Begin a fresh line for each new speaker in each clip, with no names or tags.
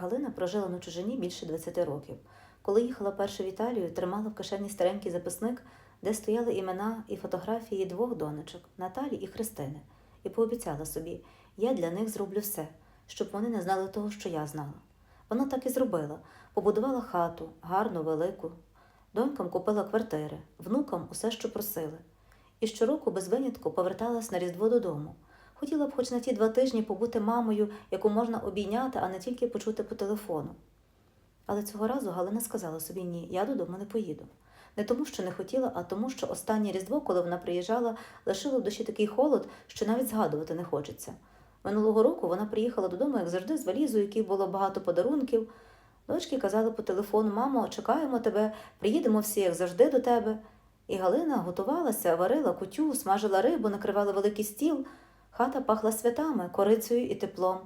Галина прожила на чужині більше 20 років. Коли їхала першу в Італію, тримала в кишені старенький записник, де стояли імена і фотографії двох донечок Наталі і Христини, і пообіцяла собі, я для них зроблю все, щоб вони не знали того, що я знала. Вона так і зробила побудувала хату, гарну, велику. Донькам купила квартири, внукам усе, що просили. І щороку без винятку поверталась на Різдво додому. Хотіла б хоч на ті два тижні побути мамою, яку можна обійняти, а не тільки почути по телефону. Але цього разу Галина сказала собі ні, я додому не поїду. Не тому, що не хотіла, а тому, що останнє Різдво, коли вона приїжджала, лишило в душі такий холод, що навіть згадувати не хочеться. Минулого року вона приїхала додому, як завжди, з валізою, якій було багато подарунків. Дочки казали по телефону: мамо, чекаємо тебе, приїдемо всі, як завжди, до тебе. І Галина готувалася, варила кутю, смажила рибу, накривала великий стіл. Хата пахла святами, корицею і теплом.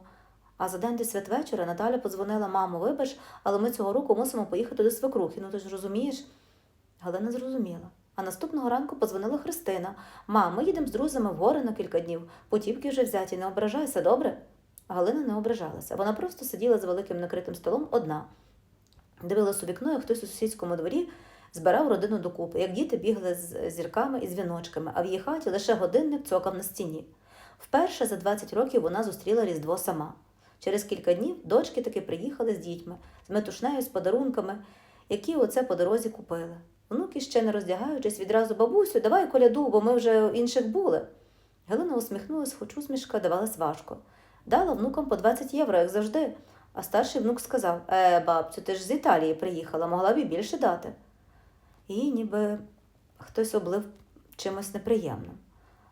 А за день до святвечора Наталя подзвонила мамо, вибач, але ми цього року мусимо поїхати до свекрухи. Ну ти ж розумієш? Галина зрозуміла. А наступного ранку подзвонила Христина. Мам, ми їдемо з друзями в гори на кілька днів. Путівки вже взяті, не ображайся, добре? Галина не ображалася. Вона просто сиділа за великим накритим столом одна. Дивилась у вікно, як хтось у сусідському дворі збирав родину докупи, як діти бігли з зірками і дзвіночками, а в її хаті лише годинник цокав на стіні. Вперше за 20 років вона зустріла Різдво сама. Через кілька днів дочки таки приїхали з дітьми, з метушнею, з подарунками, які оце по дорозі купили. Внуки, ще не роздягаючись, відразу бабусю, давай коляду, бо ми вже інших були. Галина усміхнулась, хоч усмішка давалась важко. Дала внукам по 20 євро, як завжди. А старший внук сказав: Е, бабцю, ти ж з Італії приїхала, могла б і більше дати. Її ніби хтось облив чимось неприємним.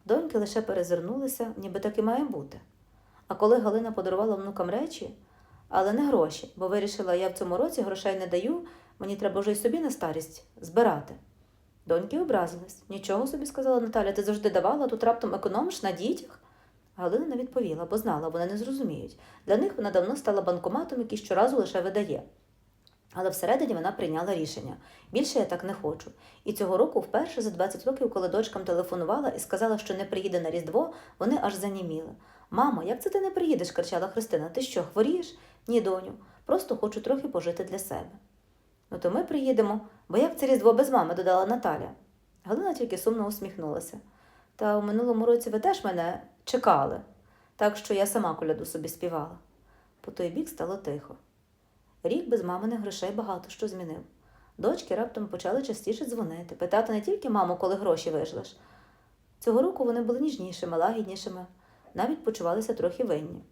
Доньки лише перезирнулися, ніби так і має бути. А коли Галина подарувала внукам речі, але не гроші, бо вирішила, я в цьому році грошей не даю, мені треба вже й собі на старість збирати. Доньки образились. Нічого собі сказала Наталя, ти завжди давала, тут раптом економиш на дітях. Галина не відповіла, бо знала, вони не зрозуміють. Для них вона давно стала банкоматом, який щоразу лише видає. Але всередині вона прийняла рішення. Більше я так не хочу. І цього року, вперше за 20 років, коли дочкам телефонувала і сказала, що не приїде на Різдво, вони аж заніміли. Мамо, як це ти не приїдеш? кричала Христина. Ти що, хворієш? Ні, доню. Просто хочу трохи пожити для себе. Ну, то ми приїдемо, бо як це Різдво без мами, додала Наталя. Галина тільки сумно усміхнулася. Та у минулому році ви теж мене чекали, так що я сама коляду собі співала. По той бік стало тихо. Рік без маминих грошей багато що змінив. Дочки раптом почали частіше дзвонити, питати не тільки маму, коли гроші вижлеш. Цього року вони були ніжнішими, лагіднішими, навіть почувалися трохи винні.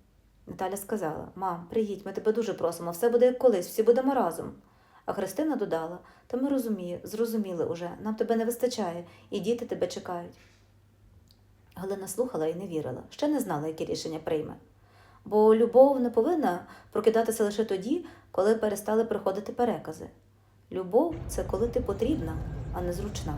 Наталя сказала: Мам, приїдь, ми тебе дуже просимо, все буде як колись, всі будемо разом. А Христина додала: Та ми розуміємо, зрозуміли уже, нам тебе не вистачає, і діти тебе чекають. Галина слухала і не вірила, ще не знала, яке рішення прийме. Бо любов не повинна прокидатися лише тоді, коли перестали приходити перекази. Любов це коли ти потрібна, а не зручна.